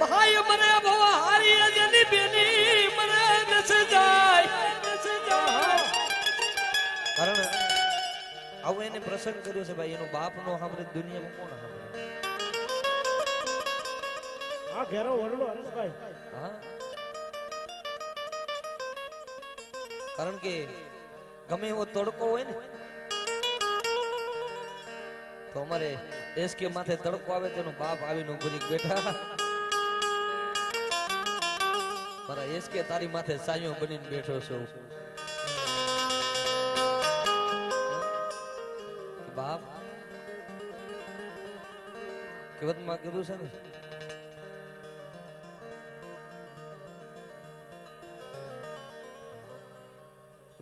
ભાઈ મને બહુ હારી જેની બેની મને નસ જાય કારણ આવું એને પ્રસંગ કર્યો છે ભાઈ એનો બાપ નો સાંભળે દુનિયામાં કોણ સાંભળે? આ ઘેરો વરડો હરેશભાઈ હા? કારણ કે ગમે એવો તડકો હોય ને તો અમારે એસકે માથે તડકો આવે તેનો બાપ આવીને ઉભરી બેઠા. એસકે તારી માથે સાયો બનીને બેઠો છું. બાપ કહેવતમાં કીધું છે ને?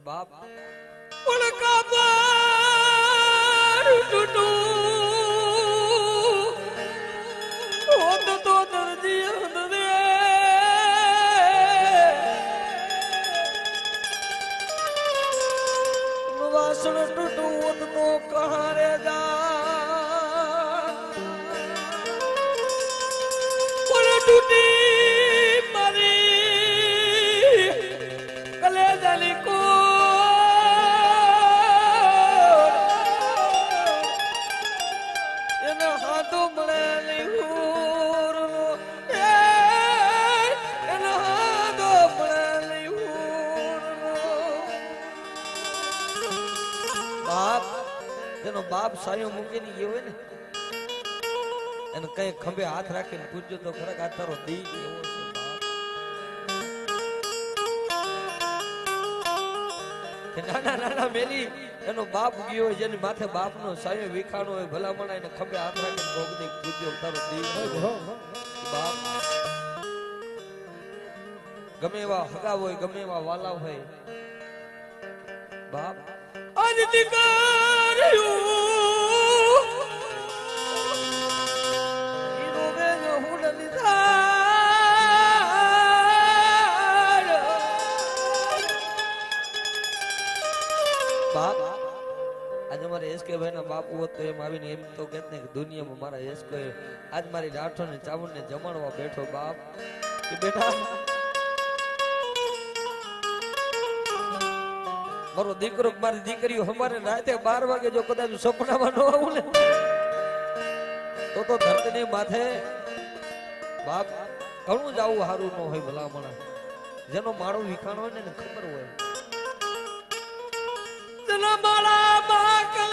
બાપ, પણ કાબર વાસણ હોત તો કહારે જા. સાયો મૂકીને ગયો ને એને કઈ ખંભે હાથ રાખીને પૂછજો તો ખરેખર આ તારો દી એવો નાના નાના મેલી એનો બાપ ગયો હોય જેની માથે બાપનો સાયો વિખાણો હોય ભલામણ એને ખંભે હાથ રાખીને ભોગદી પૂજ્યો તારો દી કેવો હો, છે? હો. બાપ ગમે એવા હગા હોય ગમે એવા વાલા હોય બાપ આજ તો એમ આવીને એમ તો કહેત ને દુનિયામાં મારા એસકે આજ મારી રાઠો ને ચાવણ ને જમાડવા બેઠો બાપ. કે મારો દીકરો મારી દીકરીઓ અમારે રાતે બાર વાગે જો કદાચ સપનામાં ન આવું ને, તો તો ધરતીની માથે બાપ, ઘણું જ આવું સારું ન હોય ભલામણા. જેનો માળો વિખાણ હોય ને ખબર હોય. મારા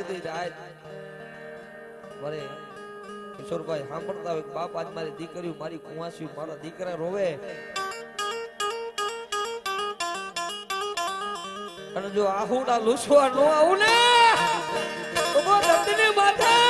આ ભાંગતી જાય મારે કિશોરભાઈ સાંભળતા હોય બાપ આજ મારી દીકરીઓ, મારી કુવાસી મારા દીકરા રોવે. અને જો આહુડા લૂસવા નો આવું ને માથે.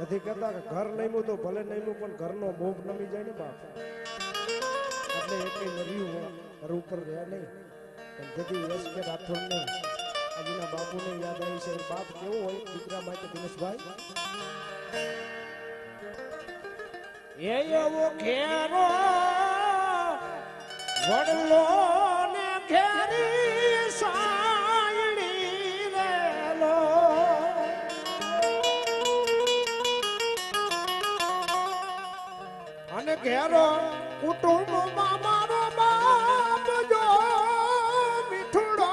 નથી કહેતા કે ઘર નમ્યું તો ભલે નમ્યું પણ ઘરનો મોભ નમી જાય ને બાપ. એટલે એટલી નર્યું ઘર ઉપર રહ્યા નહીં. પણ જતી યશ કે રાઠોડને, આજના બાપુને યાદ આવી છે. બાપ કેવો હોય, દીકરા માટે દિનેશભાઈ? એ એવો ઘેરો વડલો ને ઘેરી ઘેરો કુટુંબમાં મારો બાપ જો મીઠુડો.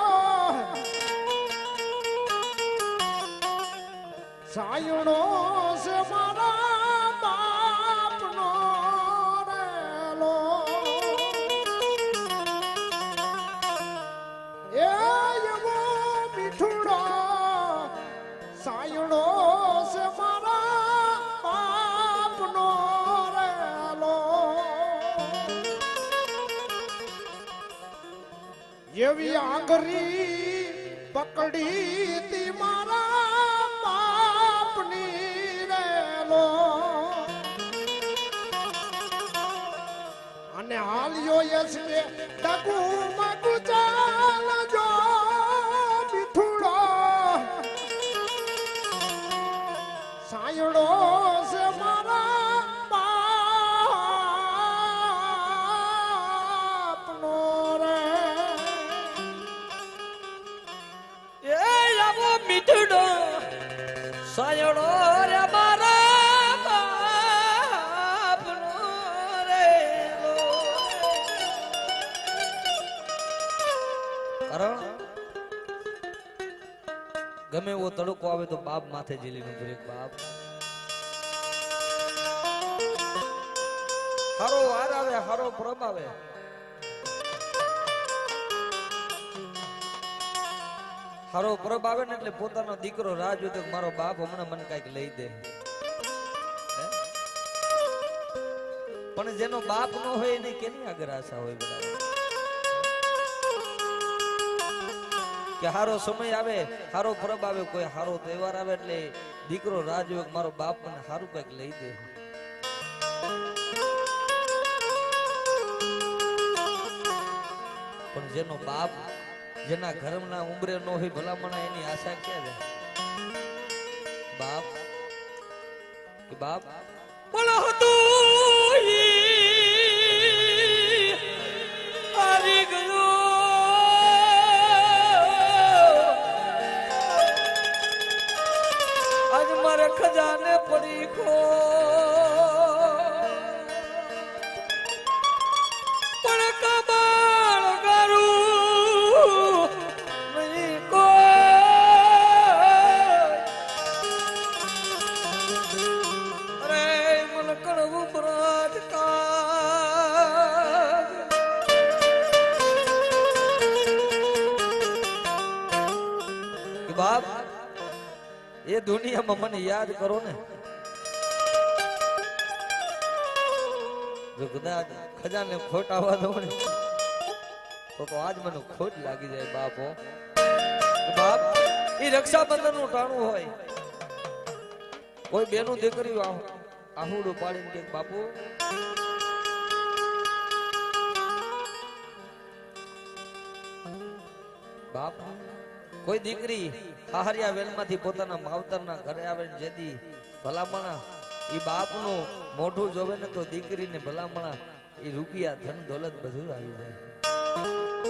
સાયણો છે મારા એવી આંગરી પકડી તી મારા બાપની રેલો અને હાલ્યો યસ કે ડગુ મગુ ચાલ જો ગમે એવો તડકો આવે તો બાપ માથે ઝીલી નું બ્રેક બાપ. હારો વાર આવે, હારો પ્રભ આવે. હારો પ્રભ આવે ને એટલે પોતાનો દીકરો રાહ જોતો મારો બાપ હમણાં મને કંઈક લઈ દે. પણ જેનો બાપ નો હોય એની કેની આગળ આશા હોય બરાબર? કે હારો સમય આવે, હારો પરબ આવે, કોઈ હારો તહેવાર આવે એટલે દીકરો રાહ જોવે મારો બાપ મને હારું કંઈક લઈ દે. પણ જેનો બાપ જેના ઘરના ઉંબરે ન હોય ભલામણા, એની આશા ક્યાં બાપ, કે બાપ બાપ, એ દુનિયામાં મને યાદ કરો ને. જો કદાચ ખજાને ખોટ આવવા દો ને, તો તો આજ મને ખોટ લાગી જાય બાપો બાપ એ રક્ષાબંધનનું ટાણું હોય. કોઈ બેનું દીકરી આહુડું પાડીને કે બાપુ, બાપ કોઈ દીકરી હાહરિયા વેલમાંથી પોતાના માવતરના ઘરે આવે ને જેથી ભલામણા એ બાપનું મોઢું જોવે ને તો દીકરીને ભલામણા એ રૂપિયા, ધન, દોલત બધું આવી જાય.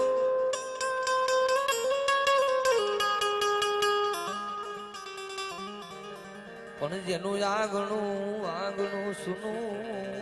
પણ જેનું આંગણું આંગણું સુનું